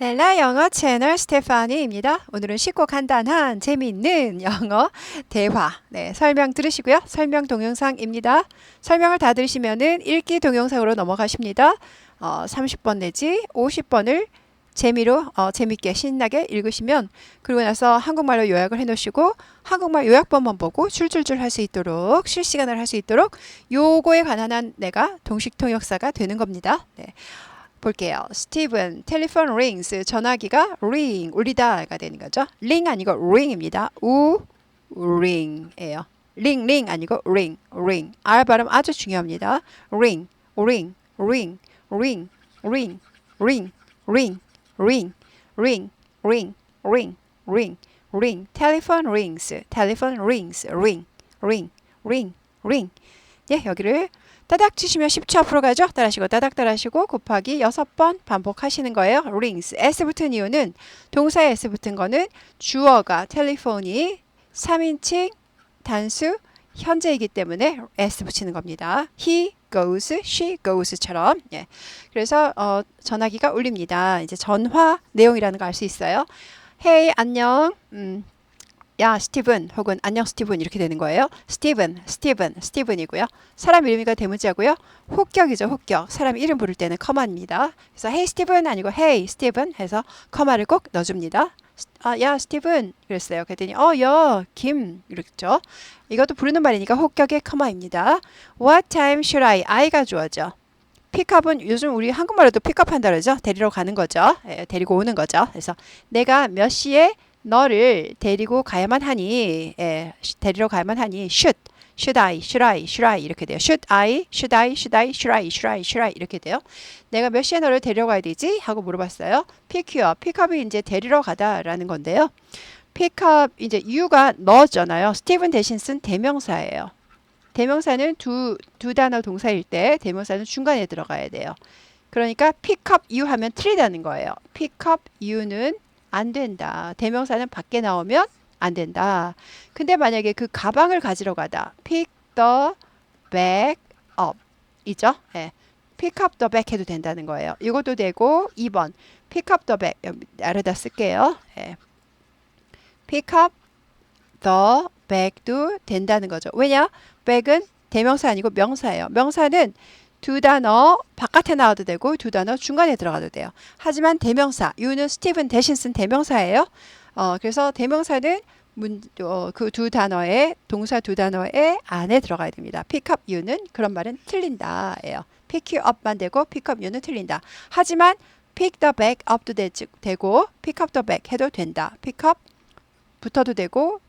넬라 영어 채널 스테파니입니다. 오늘은 쉽고 간단한 재미있는 영어 대화 네, 설명 들으시고요. 설명 동영상입니다. 설명을 다 들으시면은 읽기 동영상으로 넘어가십니다. 어, 30번 내지 50번을 재미로 어, 재밌게 신나게 읽으시면 그리고 나서 한국말로 요약을 해놓으시고 한국말 요약본만 보고 줄줄줄 할 수 있도록 실시간을 할 수 있도록 요거에 관한 한 내가 동식 통역사가 되는 겁니다. 네. 볼게요. 스티븐, 텔레폰 링스, 전화기가 ring, 울리다가 되는 거죠. ring 아니고 ring입니다. 우, ring, ring 아니고 ring. R 발음 아주 중요합니다. ring. 예, 여기를 따닥 치시면 10초 앞으로 가죠. 따라하시고 따닥 따라하시고 곱하기 6번 반복하시는 거예요. rings. s 붙은 이유는 동사에 s 붙은 거는 주어가 텔레폰이 3인칭 단수 현재이기 때문에 s 붙이는 겁니다. he goes, she goes처럼. 예. 그래서 어, 전화기가 울립니다. 이제 전화 내용이라는 거알수 있어요. hey 안녕. 음, 야 스티븐 혹은 안녕 스티븐 이렇게 되는 거예요. 스티븐, 스티븐, 스티븐이고요. 사람 이름이가 대문자고요. 혹격이죠, 혹격. 사람 이름 부를 때는 커마입니다. 그래서 헤이 스티븐 아니고 헤이 스티븐 해서 커마를 꼭 넣어줍니다. 아, 야 스티븐 그랬어요. 그랬더니 어, 야, 김 이랬죠. 이것도 부르는 말이니까 혹격의 커마입니다. What time should I? I가 주어죠. 픽업은 요즘 우리 한국말로도 픽업한다 그러죠. 데리러 가는 거죠. 예, 데리고 오는 거죠. 그래서 내가 몇 시에 너를 데리고 가야만 하니, 예, 데리러 가야만 하니, should, should I, should I, should I 이렇게 돼요. should I, should I, should I, should I, should I, should I 이렇게 돼요. 내가 몇 시에 너를 데리러 가야 되지? 하고 물어봤어요. pick up, pick up이 이제 데리러 가다라는 건데요. pick up 이제 you가 너잖아요. 스티븐 대신 쓴 대명사예요. 대명사는 두, 두 단어 동사일 때 대명사는 중간에 들어가야 돼요. 그러니까 pick up you 하면 틀리다는 거예요. pick up you는 안 된다. 대명사는 밖에 나오면 안 된다. 근데 만약에 그 가방을 가지러 가다. pick the bag up. 이죠? 예. pick up the bag 해도 된다는 거예요. 이것도 되고 2번 pick up the bag 아래다 쓸게요. 예. pick up the bag도 된다는 거죠. 왜냐? bag은 대명사 아니고 명사예요. 명사는 두 단어 바깥에 나와도 되고 두 단어 중간에 들어가도 돼요. 하지만 대명사, you는 스티븐 대신 쓴 대명사예요. 어, 그래서 대명사는 어, 그두 단어의 동사 두 단어의 안에 들어가야 됩니다. up you는 그런 말은 틀린다예요. pick up만 되고 up you는 틀린다. 하지만 pick the bag up도 되, 고 pick up the bag 해도 된다. pick up 붙어도 되고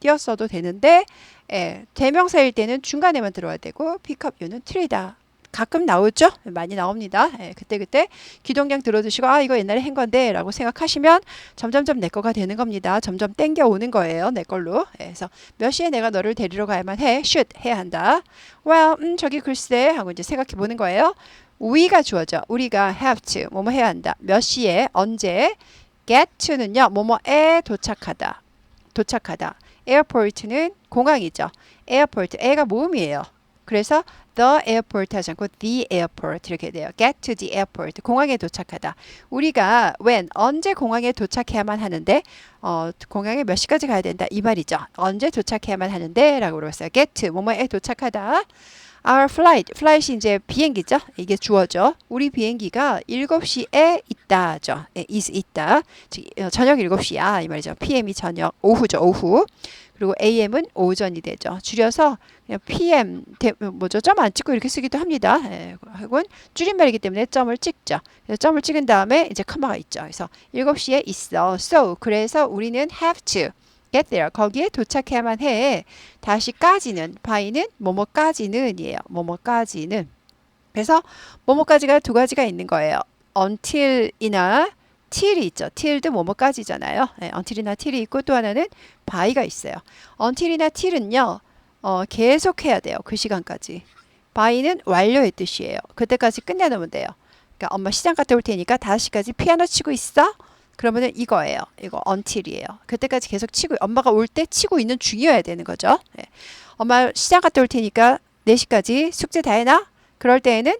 띄었어도 되는데 예, 대명사일 때는 중간에만 들어야 되고 up you는 틀리다. 가끔 나오죠? 많이 나옵니다. 예, 그때그때 기동량 들어두시고 아 이거 옛날에 한 건데 라고 생각하시면 점점점 내 거가 되는 겁니다. 점점 땡겨 오는 거예요. 내 걸로. 예, 그래서 몇 시에 내가 너를 데리러 가야만 해. should 해야 한다. well 음 저기 글쎄 하고 이제 생각해 보는 거예요. we가 주어져. 우리가 have to 뭐뭐 해야 한다. 몇 시에 언제 get to는요. 뭐뭐에 도착하다. 도착하다. airport는 공항이죠. airport 애가 모음이에요. 그래서 the airport 하지 않고 the airport 이렇게 돼요. get to the airport. 공항에 도착하다. 우리가 when 언제 공항에 도착해야만 하는데 어, 공항에 몇 시까지 가야 된다 이 말이죠. 언제 도착해야만 하는데 라고 물었어요. get to 뭐뭐에 도착하다. Our flight, flight이 이제 비행기죠. 이게 주어죠. 우리 비행기가 7시에 있다죠. is 있다. 즉 저녁 7시야 이 말이죠. PM이 저녁, 오후죠. 오후. 그리고 AM은 오전이 되죠. 줄여서 그냥 PM 대, 뭐죠? 점안 찍고 이렇게 쓰기도 합니다. 예, 혹은 줄임말이기 때문에 점을 찍죠. 점을 찍은 다음에 이제 커마가 있죠. 그래서 7시에 있어. So 그래서 우리는 have to get there. 거기에 도착해야만 해. 다시까지는 by는 뭐뭐까지는이에요. 뭐뭐까지는. 그래서 뭐뭐까지가 두 가지가 있는 거예요. until이나 till이 있죠. till도 뭐뭐까지잖아요. 네, until이나 till이 있고 또 하나는 by가 있어요. until이나 till은요. 어, 계속 해야 돼요. 그 시간까지. By는 완료의 뜻이에요. 그때까지 끝내놓으면 돼요. 그러니까 엄마 시장 갔다 올 테니까 5시까지 피아노 치고 있어? 그러면은 이거예요. 이거 until이에요. 그때까지 계속 치고 엄마가 올 때 치고 있는 중이어야 되는 거죠. 네. 엄마 시장 갔다 올 테니까 4시까지 숙제 다 해놔? 그럴 때에는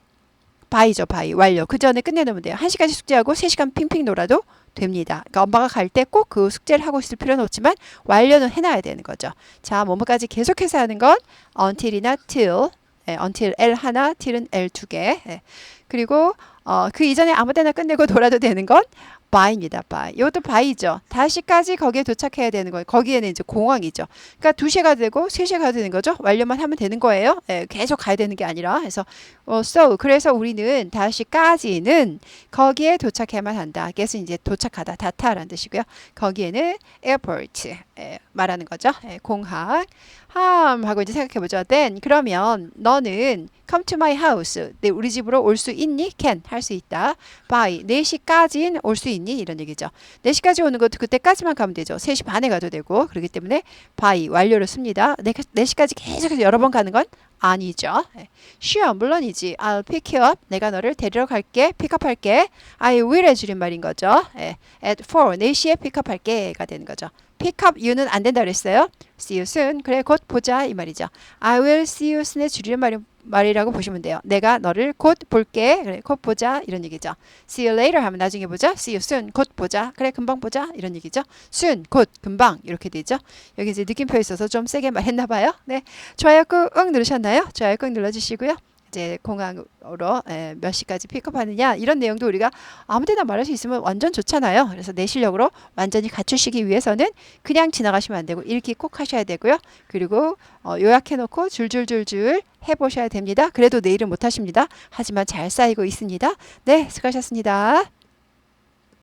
바이죠, 바이. 완료. 그 전에 끝내놓으면 돼요. 1시까지 숙제하고 3시간 핑핑 놀아도 됩니다. 그러니까 엄마가 갈 때 꼭 그 숙제를 하고 있을 필요는 없지만 완료는 해놔야 되는 거죠. 자, 뭐뭐까지 계속해서 하는 건 until이나 till, 예, until L 하나, till은 L 두 개. 예. 그리고 어, 그 이전에 아무 때나 끝내고 놀아도 되는 건 by입니다. by. 이것도 by죠. 다시까지 거기에 도착해야 되는 거예요. 거기에는 이제 공항이죠. 그러니까 2시에 가도 되고 3시에 가도 되는 거죠. 완료만 하면 되는 거예요. 예, 계속 가야 되는 게 아니라. 그래서 어, so 그래서 우리는 다시까지는 거기에 도착해야만 한다. get은 이제 도착하다, 다타라는 뜻이고요. 거기에는 airport 예, 말하는 거죠. 예, 공항. 함 하고 이제 생각해 보죠. then 그러면 너는 come to my house. 네, 우리 집으로 올 수 있니? can 할 수 있다. by 4시까지는 올 수 있 니? 이런 얘기죠. 4시까지 오는 것도 그때까지만 가면 되죠. 3시 반에 가도 되고 그렇기 때문에 by 완료를 씁니다. 4시까지 계속해서 여러 번 가는 건 아니죠. 예. sure 물론이지. I'll pick you up. 내가 너를 데리러 갈게. 픽업할게. I will 줄임말인 거죠. 예. at 4 4시에 픽업할게가 되는 거죠. up you는 안 된다 그랬어요. see you soon. 그래 곧 보자 이 말이죠. I will see you soon의 줄임말이 말이라고 보시면 돼요. 내가 너를 곧 볼게. 그래 곧 보자 이런 얘기죠. see you later 하면 나중에 보자. see you soon. 곧 보자. 그래 금방 보자 이런 얘기죠. soon 곧 금방 이렇게 되죠. 여기 이제 느낌표 있어서 좀 세게 말했나 봐요. 네. 좋아요 꾹 누르셨나요? 좋아요 꾹 눌러주시고요. 이제 공항으로 에, 몇 시까지 픽업하느냐 이런 내용도 우리가 아무데나 말할 수 있으면 완전 좋잖아요. 그래서 내 실력으로 완전히 갖추시기 위해서는 그냥 지나가시면 안 되고 읽기 꼭 하셔야 되고요. 그리고 어, 요약해놓고 줄줄줄줄 해보셔야 됩니다. 그래도 내일은 못하십니다. 하지만 잘 쌓이고 있습니다. 네, 수고하셨습니다.